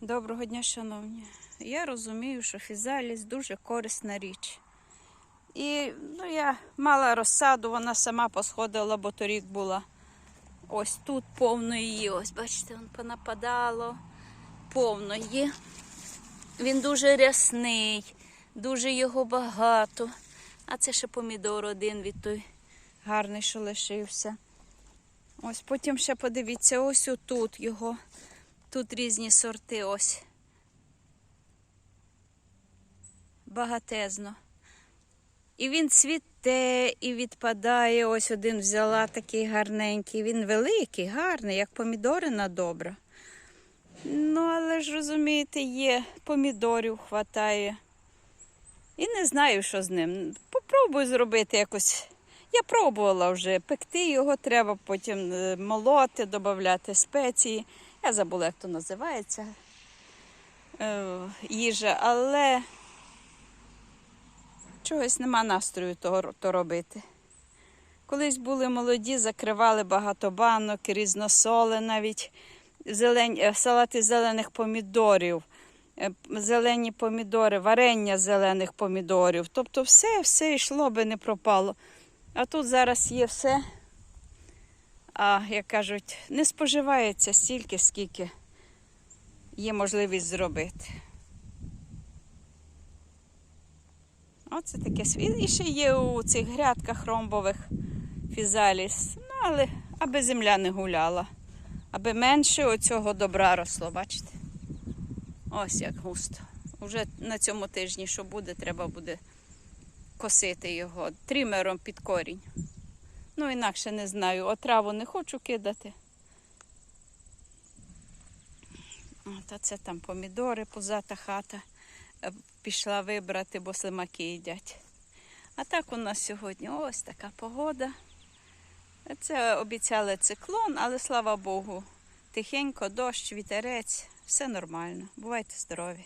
Доброго дня, шановні. Я розумію, що фізаліс дуже корисна річ. І ну, я мала розсаду, вона сама посходила, бо торік була. Ось тут повно її. Ось, бачите, вон понападало. Повно є. Він дуже рясний, дуже його багато. А це ще помідор один від той гарний, що лишився. Ось потім ще подивіться, ось отут його. Тут різні сорти ось. Багатезно. І він цвіте і відпадає. Ось один взяла такий гарненький. Він великий, гарний, як помідорина добра. Ну, але ж розумієте, є, помідорів хватає. І не знаю, що з ним. Попробую зробити якось. Я пробувала вже. Пекти його треба, потім е, молоти, додати спеції. Я забула, як то називається е, їжа, але чогось нема настрою того то робити. Колись були молоді, закривали багато банок, різносоли, навіть зелень, е, салати зелених помідорів, е, зелені помідори, варення зелених помідорів. Тобто все, все йшло би не пропало. А тут зараз є все а, як кажуть, не споживається стільки, скільки є можливість зробити. Оце таке світ. І ще є у цих грядках ромбових фізаліс. Ну, але аби земля не гуляла, аби менше оцього добра росло, бачите? Ось як густо. Уже на цьому тижні, що буде, треба буде косити його трімером під корінь. Ну, інакше не знаю. Отраву не хочу кидати. От, це там помідори, позата хата. Е, Пішла вибрати, бо слимаки їдять. А так у нас сьогодні ось така погода. Це обіцяли циклон, але слава Богу, тихенько, дощ, вітерець, все нормально. Бувайте здорові!